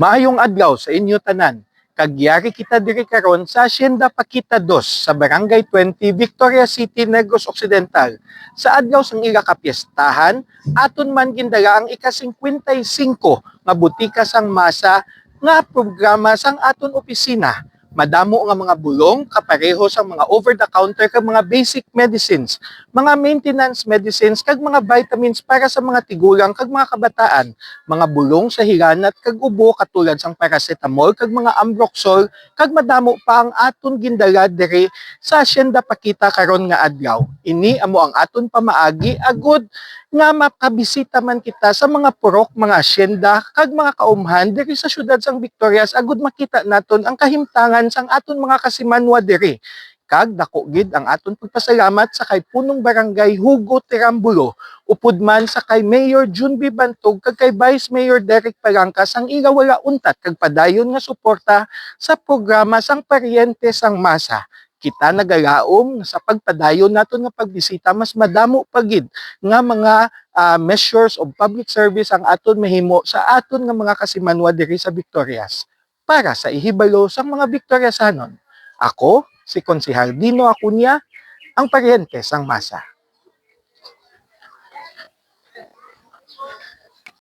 Maayong adlaw sa inyo tanan. Kagyari kita diri karon sa Hacienda Pakita 2 sa Barangay 20, Victoria City, Negros Occidental. Sa adlaw sang ila ka piyestahan, aton man gindala ang ika-55 nga butika sang masa nga programa sang aton opisina. Madamo nga mga bulong kapareho sa mga over-the-counter kag mga basic medicines, mga maintenance medicines kag mga vitamins para sa mga tigulang kag mga kabataan, mga bulong sa hiranat kag ubo katulad sang paracetamol kag mga ambroxol kag madamo pa ang aton gindala diri sa Hacienda Pakita karon nga adlaw. Ini amo ang aton pamaagi agud nga makabisita man kita sa mga purok, mga asyenda, kag mga kaumhan diri sa syudad sang Victorias agud makita naton ang kahimtangan sang aton mga kasimanwa diri. Kag dako gid ang aton pagpasalamat sa kay punong barangay Hugo Tirambulo, upod man sa kay Mayor Junbi Bantog kag kay Vice Mayor Derek Palangkas ang ila wala untat kag padayon nga suporta sa programa sang paryente sang masa kita nagalaom sa pagpadayon naton nga pagbisita mas madamo pagid nga mga ah, measures of public service ang aton mahimo sa aton nga mga kasimanwa diri sa Victorias para sa ihibalo sa mga Victoriasanon. Ako, si Konsehal Dino Acuña, ang paryente sang masa.